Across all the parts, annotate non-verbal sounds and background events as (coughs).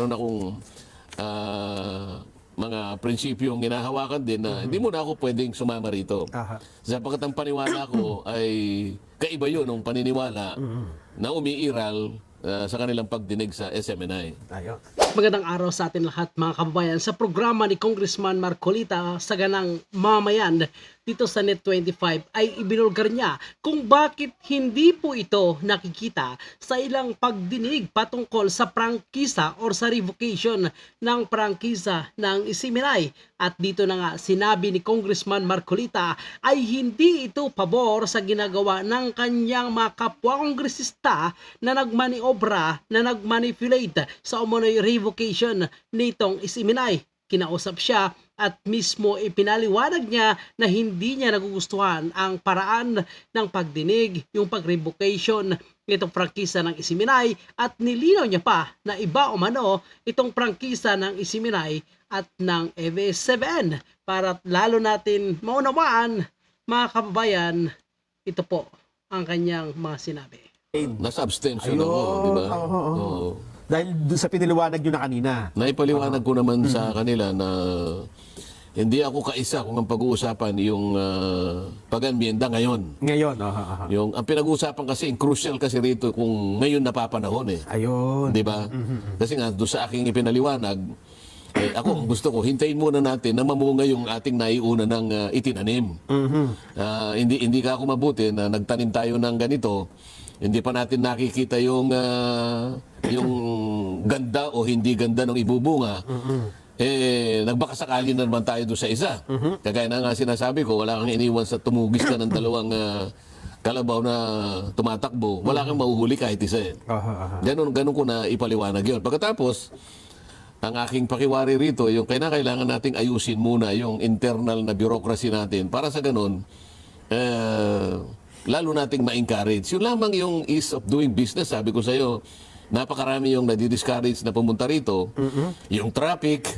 meron akong ah, mga prinsipyong ginahawakan din na hindi mo na ako pwedeng sumama rito. Aha. Sapagkat ang paniwala ko (coughs) ay kaiba yun ng paniniwala na umiiral ah, sa kanilang pagdinig sa SMNI. Ayun. Magandang araw sa atin lahat mga kababayan sa programa ni Congressman Marcolita sa ganang mamayan dito sa Net25 ay ibinulgar niya kung bakit hindi po ito nakikita sa ilang pagdinig patungkol sa prangkisa or sa revocation ng prangkisa ng Isiminay. At dito na nga sinabi ni Congressman Marcolita ay hindi ito pabor sa ginagawa ng kanyang mga kapwa kongresista na nagmaniobra, na nagmanipulate sa umunoy revocation nitong Isiminay. Kinausap siya at mismo ipinaliwanag niya na hindi niya nagugustuhan ang paraan ng pagdinig, yung pag-revocation nitong prangkisa ng Isiminay at nilinaw niya pa na iba umano itong prangkisa ng Isiminay at ng EVS-7 para lalo natin maunawaan mga kababayan ito po ang kanyang mga sinabi. Nasa abstention Ayun, ako, di ba? oo. Dahil sa piniliwanag nyo na kanina. Naipaliwanag ko naman sa kanila na hindi ako kaisa kung ang pag-uusapan yung uh, pag-ambienda ngayon. Ngayon. Aha, aha. Yung ang pinag-uusapan kasi crucial kasi rito kung ngayon napapanahon eh. Ayun. Di ba? Kasi nga doon sa aking ipinaliwanag eh, ako gusto ko hintayin muna natin na mamunga yung ating naiuna ng ah, itinanim. Ah, hindi hindi ka ako mabuti na nagtanim tayo ng ganito. Hindi pa natin nakikita yung ah, yung ganda o hindi ganda ng ibubunga. Eh, nagbakasakali na naman tayo doon sa isa. Kagaya na nga sinasabi ko, wala kang iniwan sa tumugis ka ng dalawang ah, kalabaw na tumatakbo. Wala kang mahuhuli kahit isa eh. Aha, aha. Ganon, ganon ko na ipaliwanag yun. Pagkatapos, ang aking pakiwari rito, yung kailangan nating ayusin muna yung internal na bureaucracy natin para sa ganon, eh, lalo nating ma-encourage. Yun lamang yung ease of doing business, sabi ko sa'yo, napakarami yung nadi-discourage na pumunta rito. Yung traffic,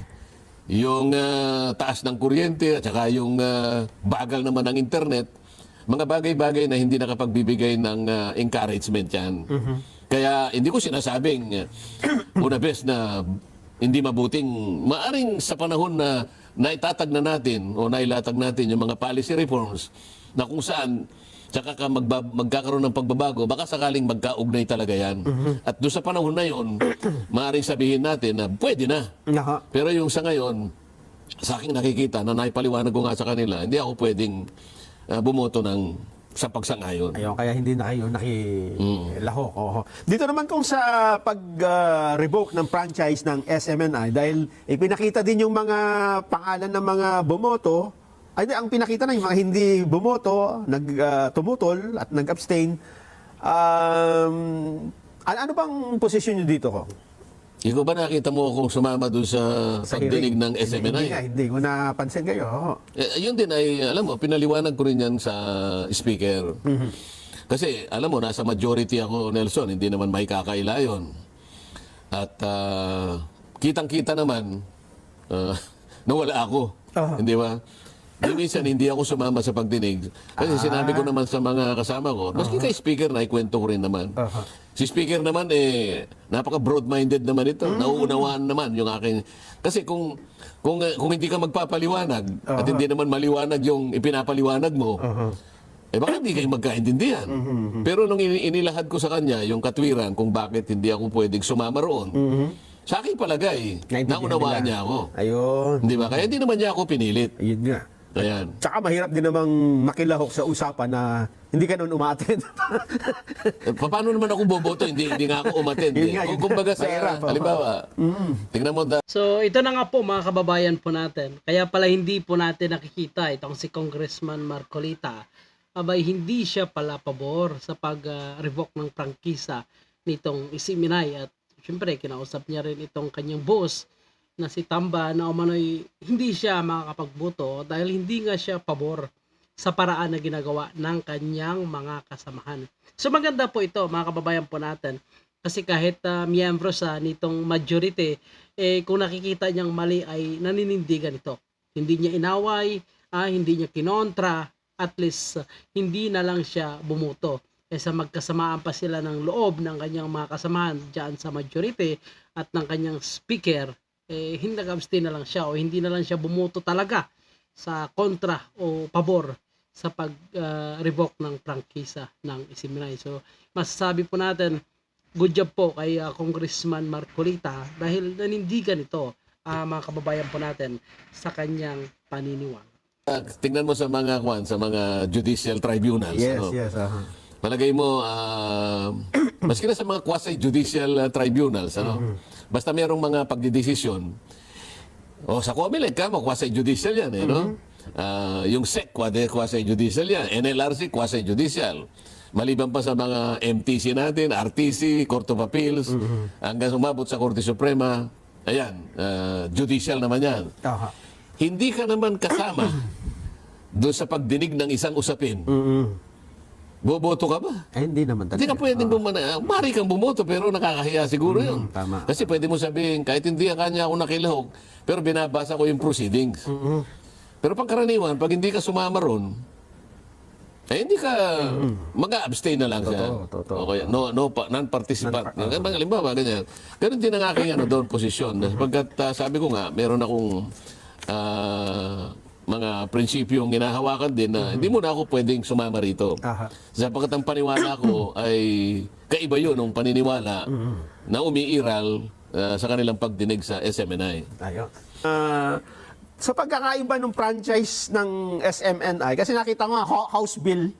yung ah, taas ng kuryente, at saka yung ah, bagal naman ng internet, mga bagay-bagay na hindi nakapagbibigay ng ah, encouragement yan. Kaya hindi ko sinasabing uh, (coughs) una best na hindi mabuting, maaring sa panahon na naitatag na natin o nailatag natin yung mga policy reforms na kung saan tsaka ka magba, magkakaroon ng pagbabago, baka sakaling magkaugnay talaga yan. At doon sa panahon na yun, (clears throat) maaaring sabihin natin na pwede na. Aha. Pero yung sa ngayon, sa aking nakikita, na naipaliwanag ko nga sa kanila, hindi ako pwedeng ah, bumoto ng sa pagsangayon. Ayun, kaya hindi na kayo nakilahok. Oo. Dito naman kung sa pag-revoke ng franchise ng SMNI, dahil ipinakita din yung mga pangalan ng mga bumoto, ay ang pinakita na yung mga hindi bumoto, nag, ah, tumutol at nag-abstain. Um, ano, ano bang posisyon nyo dito ko? Ikaw ba nakita mo akong sumama doon sa, pagdinig ng SMNI? Hindi, nga, hindi ko napansin kayo. Oo. Eh, yun din ay, alam mo, pinaliwanag ko rin yan sa speaker. Kasi, alam mo, nasa majority ako, Nelson, hindi naman may kakaila yun. At ah, kitang-kita naman, ah, (laughs) nawala ako. Aha. Hindi ba? Di minsan, hindi ako sumama sa pagdinig. Kasi sinabi ko naman sa mga kasama ko, maski kay speaker, naikwento ko rin naman. Aha. Si speaker naman, eh, napaka broad-minded naman ito. Nauunawaan naman yung aking... Kasi kung, kung, kung hindi ka magpapaliwanag at hindi naman maliwanag yung ipinapaliwanag mo, eh baka hindi kayo magkaintindihan. Pero nung ini- inilahad ko sa kanya yung katwiran kung bakit hindi ako pwedeng sumama roon, sa aking palagay, naunawaan niya ako. Ayun. Hindi ba? Kaya hindi naman niya ako pinilit. Ayun nga. Ayan. Tsaka mahirap din namang makilahok sa usapan na hindi ka noon umaten. Eh, paano naman ako boboto? Hindi, hindi nga ako umattend. Eh. nga, Kung kumbaga sa, mahirap, oo. halimbawa, tingnan mo, da- So ito na nga po mga kababayan po natin. Kaya pala hindi po natin nakikita itong si Congressman Marcolita. Abay hindi siya pala pabor sa pag-revoke ng prangkisa nitong Isiminay at syempre kinausap niya rin itong kanyang boss na si Tamba na umano'y hindi siya makakapagboto dahil hindi nga siya pabor sa paraan na ginagawa ng kanyang mga kasamahan. So maganda po ito mga kababayan po natin kasi kahit uh, miyembro sa nitong majority eh kung nakikita niyang mali ay naninindigan ito. Hindi niya inaway, ah, hindi niya kinontra, at least ah, hindi na lang siya bumuto. kaysa magkasamaan pa sila ng loob ng kanyang mga kasamahan dyan sa majority at ng kanyang speaker, eh, hindi nag-abstain na lang siya o hindi na lang siya bumuto talaga sa kontra o pabor sa pag-revoke ng prangkisa ng Isiminay. So, masasabi po natin, good job po kay ah, Congressman Marcolita dahil nanindigan ito ah, mga kababayan po natin sa kanyang paniniwala. Ah, tingnan mo sa mga kwan, sa mga judicial tribunals. Yes, ano? yes. aha. Palagay mo, ah, (clears throat) maski na sa mga quasi-judicial ah, tribunals, ano? Basta mayroong mga pagdidesisyon, o sa COMELEC ka mo, quasi-judicial yan, eh, no? Ah, yung SEC, quasi- quasi-judicial yan. NLRC, quasi-judicial. Maliban pa sa mga MTC natin, RTC, Court of Appeals, hanggang sumabot sa Korte Suprema, ayan, ah, judicial naman yan. Aha. Hindi ka naman kasama (clears throat) doon sa pagdinig ng isang usapin. Mm-mm. Boboto ka ba? Eh, hindi naman Hindi talaga. ka pwedeng bumana. Mari kang bumoto pero nakakahiya siguro yun. tama. Kasi pwede mo sabihin, kahit hindi ang kanya ako nakilahok, pero binabasa ko yung proceedings. Pero pangkaraniwan, pag hindi ka sumama ron, eh hindi ka, mag-abstain na lang siya. Totoo, totoo. O kaya, no, no, pa- non-participant. Non Halimbawa, ganyan. Ganun din ang aking ano, doon posisyon. Pagkat ah, sabi ko nga, meron akong ah, mga prinsipyong ginahawakan din na hindi mo na ako pwedeng sumama rito. Aha. Sapagkat ang paniwala ko (coughs) ay kaiba yun ng paniniwala na umiiral ah, sa kanilang pagdinig sa SMNI. Ayun. Ah, sa pagkakaiba ng franchise ng SMNI, kasi nakita ko nga, ho- House Bill,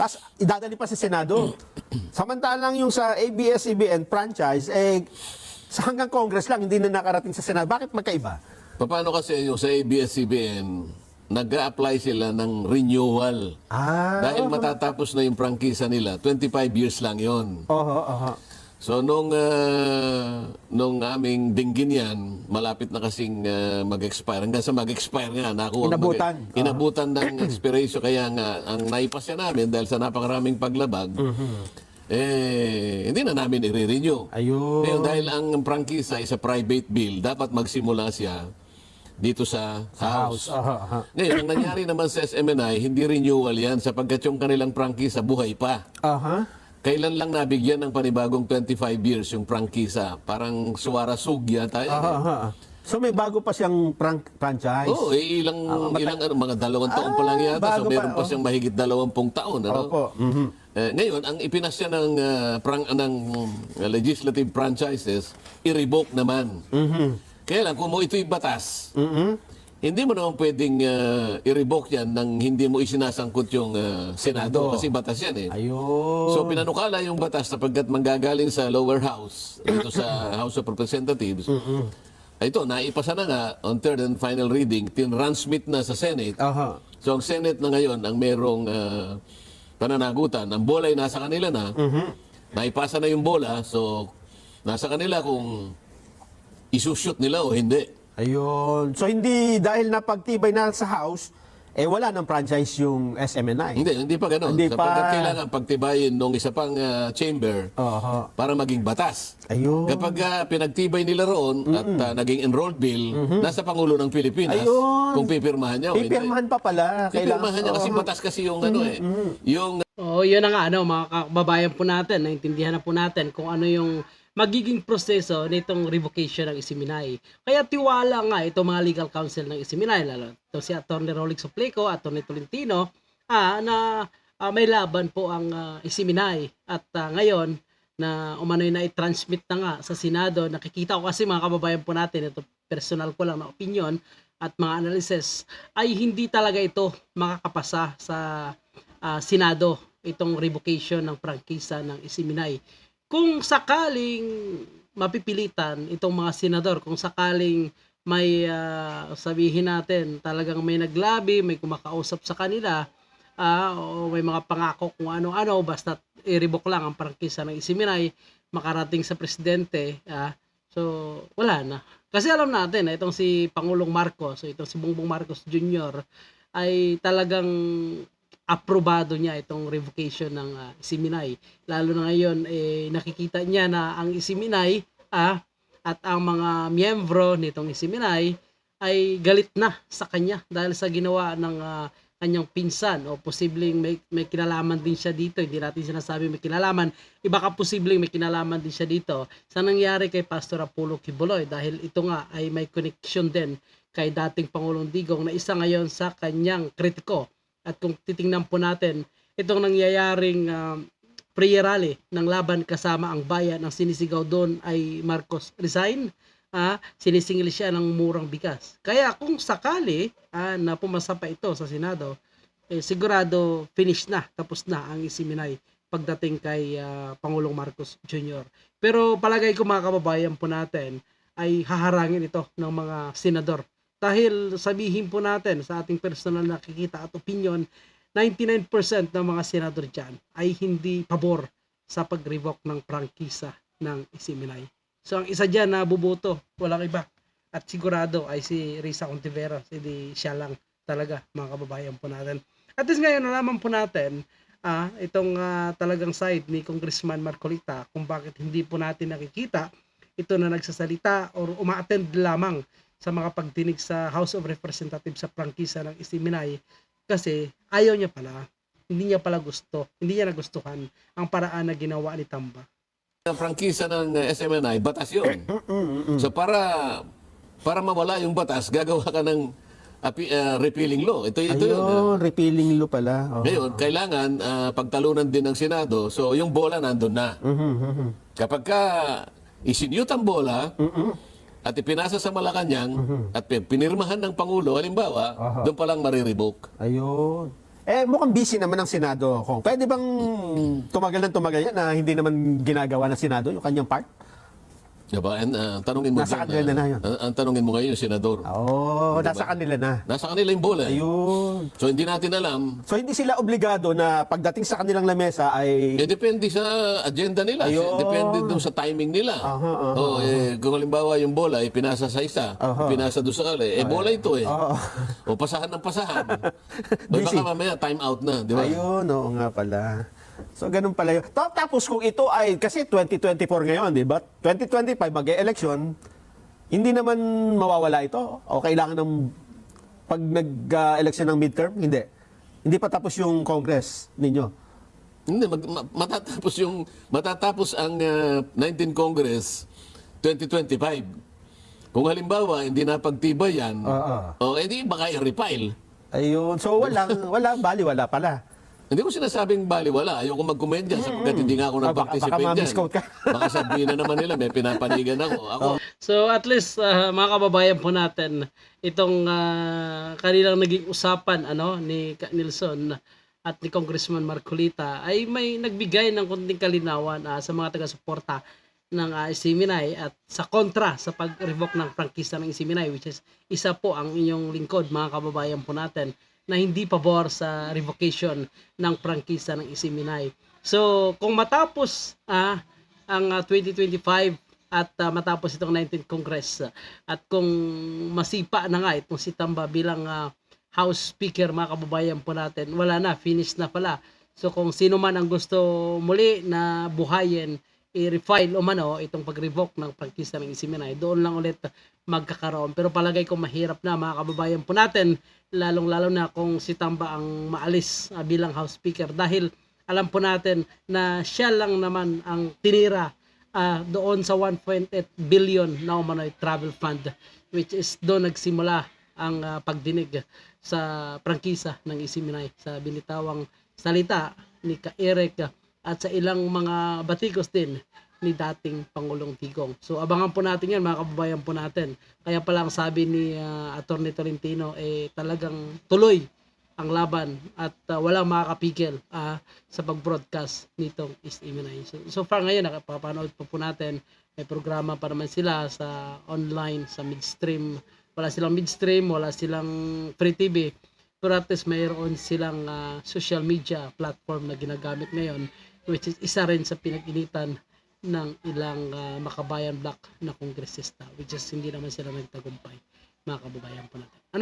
tapos idadali pa sa Senado. (coughs) Samantalang yung sa ABS-CBN franchise, eh, sa hanggang Congress lang, hindi na nakarating sa Senado. Bakit magkaiba? Paano kasi yung sa ABS-CBN, nag-a-apply sila ng renewal. Ah, Dahil matatapos na yung prangkisa nila, 25 years lang yon. oho, oho. So nung ah, nung aming dinggin yan, malapit na kasing ah, mag-expire. Hanggang sa mag-expire nga, nakuha Inabutan. mag- inabutan ng expiration. Kaya nga, ang naipasya namin dahil sa napakaraming paglabag, eh, hindi na namin i-renew. Ayun. Ngayon, dahil ang prangkisa is a private bill, dapat magsimula siya dito sa house. Aha, aha. Ngayon, ang nangyari naman sa SMNI, hindi renewal yan sapagkat yung kanilang prangkisa buhay pa. Aha. Kailan lang nabigyan ng panibagong 25 years yung prangkisa? Parang suwara sugya tayo. Aha, aha. So may bago pa siyang prank- franchise? Oo, eh, ilang, ilang ano, mga dalawang taon pa lang yata. bago So meron pa, oh. siyang mahigit dalawampung taon. Ano? Opo. Mhm. Eh, ngayon, ang ipinasya ng, ah, prang, ng uh, legislative franchises, i-revoke naman. Kaya lang, kung mo ito'y batas, hindi mo naman pwedeng ah, i-revoke yan nang hindi mo isinasangkot yung ah, Senado. Kasi batas yan eh. Ayun. So pinanukala yung batas sapagkat manggagaling sa lower house, dito sa (coughs) House of Representatives. Ito, naipasa na nga on third and final reading, tinransmit na sa Senate. Aha. So ang Senate na ngayon ang merong ah, pananagutan. Ang bola ay nasa kanila na. Naipasa na yung bola, so nasa kanila kung isushoot nila o hindi. Ayun. So hindi dahil napagtibay na sa house, eh wala ng franchise yung SMNI. Hindi, hindi pa ganun. Hindi Sapagkat pa. kailangan pagtibayin nung isa pang ah, chamber Aha. para maging batas. Ayun. Kapag ah, pinagtibay nila roon at ah, naging enrolled bill, nasa Pangulo ng Pilipinas Ayun. kung pipirmahan niya o hindi. Pipirmahan pa pala. Pipirmahan niya kasi Oo. batas kasi yung ano eh. Yung Oh, yun na nga ano, mga kababayan po natin, naintindihan na po natin kung ano yung magiging proseso nitong revocation ng Isiminay. Kaya tiwala nga itong mga legal counsel ng Isiminay, lalo ito si Atty. Rolix Soplico, Atty. Tolentino, ah, na ah, may laban po ang ah, Isiminay. At ah, ngayon, na umano'y na i-transmit na nga sa Senado, nakikita ko kasi mga kababayan po natin, ito personal ko lang na opinion at mga analysis, ay hindi talaga ito makakapasa sa ah, Senado itong revocation ng prangkisa ng Isiminay. Kung sakaling mapipilitan itong mga senador, kung sakaling may ah, sabihin natin talagang may naglabi, may kumakausap sa kanila, ah, o may mga pangako kung ano-ano, basta i-revoke lang ang prangkisa ng Isiminay, makarating sa presidente, ah, so wala na. Kasi alam natin, na itong si Pangulong Marcos, itong si Bongbong Marcos Jr., ay talagang aprobado niya itong revocation ng ah, Isiminay. Lalo na ngayon, eh, nakikita niya na ang Isiminay ah, at ang mga miyembro nitong Isiminay ay galit na sa kanya dahil sa ginawa ng ah, kanyang pinsan o posibleng may, may kinalaman din siya dito. Hindi natin sinasabi may kinalaman. Iba ka posibleng may kinalaman din siya dito sa nangyari kay Pastor Apollo Kibuloy dahil ito nga ay may connection din kay dating Pangulong Digong na isa ngayon sa kanyang kritiko. At kung titingnan po natin, itong nangyayaring um, prayer rally ng laban kasama ang bayan ang sinisigaw doon ay Marcos resign ah, sinisingil siya ng murang bigas. Kaya kung sakali ah, na pumasa pa ito sa Senado, eh, sigurado finish na, tapos na ang isiminay pagdating kay ah, Pangulong Marcos Jr. Pero palagay ko mga kababayan po natin ay haharangin ito ng mga senador. Dahil sabihin po natin sa ating personal na nakikita at opinion, 99% ng mga senador dyan ay hindi pabor sa pag-revoke ng prangkisa ng isiminay. So ang isa dyan na buboto, walang iba. At sigurado ay si Risa Contiveros, hindi siya lang talaga mga kababayan po natin. At least ngayon nalaman po natin ah, itong ah, talagang side ni Congressman Marcolita kung bakit hindi po natin nakikita ito na nagsasalita or umaattend lamang sa mga pagdinig sa House of Representatives sa prangkisa ng Isiminay kasi ayaw niya pala, hindi niya pala gusto, hindi niya nagustuhan ang paraan na ginawa ni Tamba. Ang prangkisa ng uh, SMNI, batas yun. So para para mawala yung batas, gagawa ka ng api- uh, repealing law. Ito, ito yun. ah. Ayun, repealing law pala. Oh. Ngayon, kailangan ah, pagtalunan din ng Senado. So, yung bola nandun na. Kapag ka isinyut ang bola at ipinasa sa Malacanang at pi- pinirmahan ng Pangulo, halimbawa, doon pa lang marirevoke. Ayun. Eh, mukhang busy naman ang Senado, Kong. Pwede bang tumagal ng tumagal yan na hindi naman ginagawa ng Senado yung kanyang part? Diba? And, ah, tanungin mo Nasa dyan, kanila na yun. ang, ang tanungin mo ngayon senador. Oo, nasa kanila na. Nasa kanila yung bola. eh. Ayun. So, hindi natin alam. So, hindi sila obligado na pagdating sa kanilang lamesa ay... Eh, depende sa agenda nila. Ayun. Depende doon sa timing nila. Aha, aha, oh, eh, kung halimbawa yung bola, ipinasa sa isa, Aha. ipinasa doon sa kali, eh, bola ito eh. Oo. O pasahan ng pasahan. (laughs) o baka mamaya time out na, di ba? Ayun, oo nga pala. So, ganun pala yun. Ta- Tapos kung ito ay, kasi 2024 ngayon, di ba? 2025, mag-election, hindi naman mawawala ito? O kailangan ng, pag nag-election ng midterm? Hindi. Hindi pa tapos yung Congress ninyo. Hindi, mag, ma- matatapos yung matatapos ang ah, 19 Congress 2025. Kung halimbawa hindi napagtibay yan, Oo. o edi baka i-refile. Ayun. So, walang, wala, bali, wala pala. Hindi ko sinasabing baliwala. Ayoko mag-comment dyan sapagkat hindi nga ako Ah, baka- nag-participate baka dyan. ka. (laughs) baka sabihin na naman nila may pinapanigan ako. Ako, So at least ah, mga kababayan po natin itong ah, kanilang naging usapan ano ni Ka- Nilson at ni Congressman Marcolita ay may nagbigay ng konting kalinawan ah, sa mga taga-suporta ng uh, Isiminay at sa kontra sa pag-revoke ng prangkisa ng Isiminay which is isa po ang inyong lingkod mga kababayan po natin na hindi pabor sa revocation ng prangkisa ng Isiminay. So kung matapos ah, ang ah, 2025 at ah, matapos itong 19th Congress ah, at kung masipa na nga itong si Tamba bilang ah, House Speaker mga kababayan po natin wala na finish na pala so kung sino man ang gusto muli na buhayin i-refile o mano itong pag-revoke ng prangkisa ng Isiminay doon lang ulit magkakaroon. Pero palagay ko mahirap na mga kababayan po natin lalong lalo na kung si Tamba ang maalis ah, bilang House Speaker. Dahil alam po natin na siya lang naman ang tinira ah, doon sa 1.8 billion na umano'y travel fund which is doon nagsimula ang ah, pagdinig sa prangkisa ng Isiminay sa binitawang salita ni Ka Eric at sa ilang mga batikos din ni dating Pangulong Tigong. So abangan po natin yan mga kababayan po natin. Kaya pala ang sabi ni ah, Attorney Tolentino eh talagang tuloy ang laban at uh, walang makakapigil ah, sa pag-broadcast nitong East Iminay. So, so far ngayon, nakapapanood po po natin, may programa pa naman sila sa online, sa midstream. Wala silang midstream, wala silang free TV. Pero at least mayroon silang ah, social media platform na ginagamit ngayon which is isa rin sa pinag-initan ng ilang ah, makabayan black na kongresista which is hindi naman sila nagtagumpay mga kababayan po natin. Ano